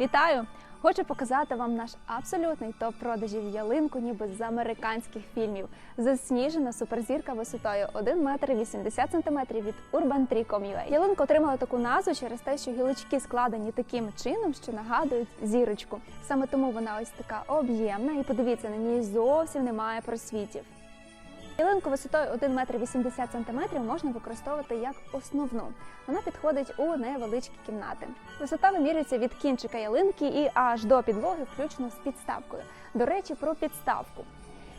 Вітаю! Хочу показати вам наш абсолютний топ продажів ялинку, ніби з американських фільмів. Засніжена суперзірка висотою 1 метр 80 сантиметрів від Urban Tree. Ялинка отримала таку назву через те, що гілочки складені таким чином, що нагадують зірочку. Саме тому вона ось така об'ємна, і подивіться, на ній зовсім немає просвітів. Ялинку висотою 1 метр 80 сантиметрів можна використовувати як основну. Вона підходить у невеличкі кімнати. Висота вимірюється від кінчика ялинки і аж до підлоги, включно з підставкою. До речі, про підставку.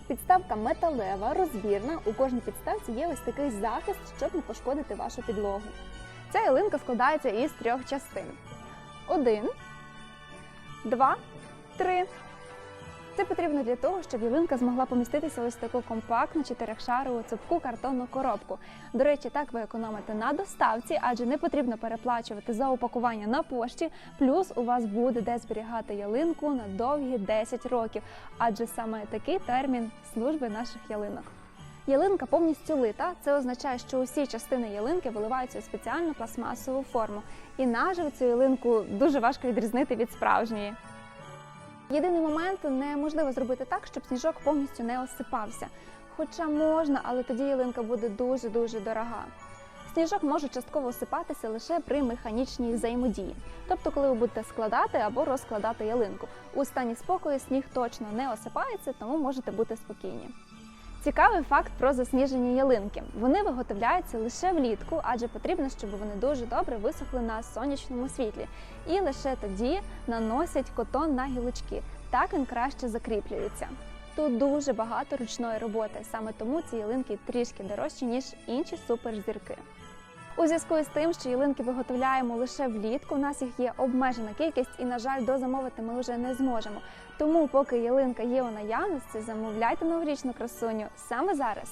Підставка металева, розбірна. У кожній підставці є ось такий захист, щоб не пошкодити вашу підлогу. Ця ялинка складається із трьох частин: один, два, три. Це потрібно для того, щоб ялинка змогла поміститися ось в таку компактну чотирьохшарову цупку картонну коробку. До речі, так ви економите на доставці, адже не потрібно переплачувати за упакування на пошті. Плюс у вас буде де зберігати ялинку на довгі 10 років, адже саме такий термін служби наших ялинок. Ялинка повністю лита. Це означає, що усі частини ялинки виливаються у спеціальну пластмасову форму. І наживо цю ялинку дуже важко відрізнити від справжньої. Єдиний момент неможливо зробити так, щоб сніжок повністю не осипався. Хоча можна, але тоді ялинка буде дуже дуже дорога. Сніжок може частково осипатися лише при механічній взаємодії, тобто, коли ви будете складати або розкладати ялинку. У стані спокою сніг точно не осипається, тому можете бути спокійні. Цікавий факт про засніжені ялинки. Вони виготовляються лише влітку, адже потрібно, щоб вони дуже добре висохли на сонячному світлі. І лише тоді наносять котон на гілочки. Так він краще закріплюється. Тут дуже багато ручної роботи, саме тому ці ялинки трішки дорожчі, ніж інші суперзірки. У зв'язку з тим, що ялинки виготовляємо лише влітку, у нас їх є обмежена кількість, і, на жаль, дозамовити ми вже не зможемо. Тому, поки ялинка є у наявності, замовляйте новорічну красуню саме зараз.